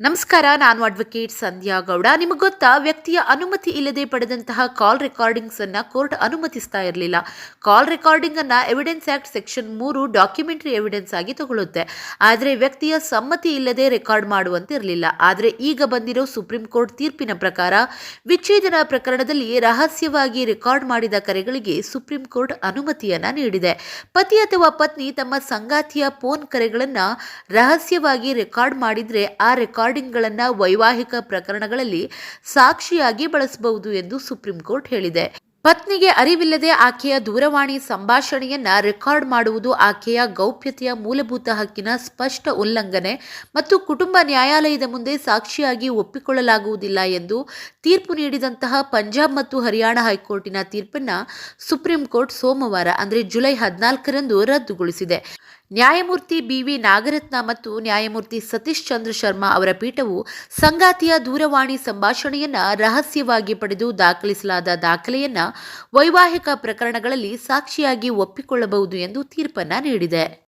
ನಮಸ್ಕಾರ, ನಾನು ಅಡ್ವೊಕೇಟ್ ಸಂಧ್ಯಾ ಗೌಡ. ನಿಮಗೆ ಗೊತ್ತಾ, ವ್ಯಕ್ತಿಯ ಅನುಮತಿ ಇಲ್ಲದೆ ಪಡೆದಂತಹ ಕಾಲ್ ರೆಕಾರ್ಡಿಂಗ್ಸ್ ಅನ್ನ ಕೋರ್ಟ್ ಅನುಮತಿಸ್ತಾ ಇರಲಿಲ್ಲ. ಕಾಲ್ ರೆಕಾರ್ಡಿಂಗ್ ಅನ್ನ ಎವಿಡೆನ್ಸ್ ಆಕ್ಟ್ ಸೆಕ್ಷನ್ ಮೂರು ಡಾಕ್ಯುಮೆಂಟರಿ ಎವಿಡೆನ್ಸ್ ಆಗಿ ತಗೊಳ್ಳುತ್ತೆ ಆದರೆ ವ್ಯಕ್ತಿಯ ಸಮ್ಮತಿ ಇಲ್ಲದೆ ರೆಕಾರ್ಡ್ ಮಾಡುವಂತೆ ಇರಲಿಲ್ಲ. ಆದರೆ ಈಗ ಬಂದಿರೋ ಸುಪ್ರೀಂ ಕೋರ್ಟ್ ತೀರ್ಪಿನ ಪ್ರಕಾರ ವಿಚ್ಛೇದನ ಪ್ರಕರಣದಲ್ಲಿ ರಹಸ್ಯವಾಗಿ ರೆಕಾರ್ಡ್ ಮಾಡಿದ ಕರೆಗಳಿಗೆ ಸುಪ್ರೀಂ ಕೋರ್ಟ್ ಅನುಮತಿಯನ್ನ ನೀಡಿದೆ. ಪತಿ ಅಥವಾ ಪತ್ನಿ ತಮ್ಮ ಸಂಗಾತಿಯ ಫೋನ್ ಕರೆಗಳನ್ನು ರಹಸ್ಯವಾಗಿ ರೆಕಾರ್ಡ್ ಮಾಡಿದರೆ ಆ ರೆಕಾರ್ಡಿಂಗ್ಗಳನ್ನು ವೈವಾಹಿಕ ಪ್ರಕರಣಗಳಲ್ಲಿ ಸಾಕ್ಷಿಯಾಗಿ ಬಳಸಬಹುದು ಎಂದು ಸುಪ್ರೀಂ ಕೋರ್ಟ್ ಹೇಳಿದೆ. ಪತ್ನಿಗೆ ಅರಿವಿಲ್ಲದೆ ಆಕೆಯ ದೂರವಾಣಿ ಸಂಭಾಷಣೆಯನ್ನ ರೆಕಾರ್ಡ್ ಮಾಡುವುದು ಆಕೆಯ ಗೌಪ್ಯತೆಯ ಮೂಲಭೂತ ಹಕ್ಕಿನ ಸ್ಪಷ್ಟ ಉಲ್ಲಂಘನೆ ಮತ್ತು ಕುಟುಂಬ ನ್ಯಾಯಾಲಯದ ಮುಂದೆ ಸಾಕ್ಷಿಯಾಗಿ ಒಪ್ಪಿಕೊಳ್ಳಲಾಗುವುದಿಲ್ಲ ಎಂದು ತೀರ್ಪು ನೀಡಿದಂತಹ ಪಂಜಾಬ್ ಮತ್ತು ಹರಿಯಾಣ ಹೈಕೋರ್ಟಿನ ತೀರ್ಪನ್ನ ಸುಪ್ರೀಂ ಕೋರ್ಟ್ ಸೋಮವಾರ, ಅಂದರೆ ಜುಲೈ ಹದಿನಾಲ್ಕರಂದು ರದ್ದುಗೊಳಿಸಿದೆ. ನ್ಯಾಯಮೂರ್ತಿ ಬಿವಿ ನಾಗರತ್ನ ಮತ್ತು ನ್ಯಾಯಮೂರ್ತಿ ಸತೀಶ್ ಚಂದ್ರ ಶರ್ಮಾ ಅವರ ಪೀಠವು ಸಂಗಾತಿಯ ದೂರವಾಣಿ ಸಂಭಾಷಣೆಯನ್ನ ರಹಸ್ಯವಾಗಿ ಪಡೆದು ದಾಖಲಿಸಲಾದ ದಾಖಲೆಯನ್ನ ವೈವಾಹಿಕ ಪ್ರಕರಣಗಳಲ್ಲಿ ಸಾಕ್ಷಿಯಾಗಿ ಒಪ್ಪಿಕೊಳ್ಳಬಹುದು ಎಂದು ತೀರ್ಪನ್ನ ನೀಡಿದೆ.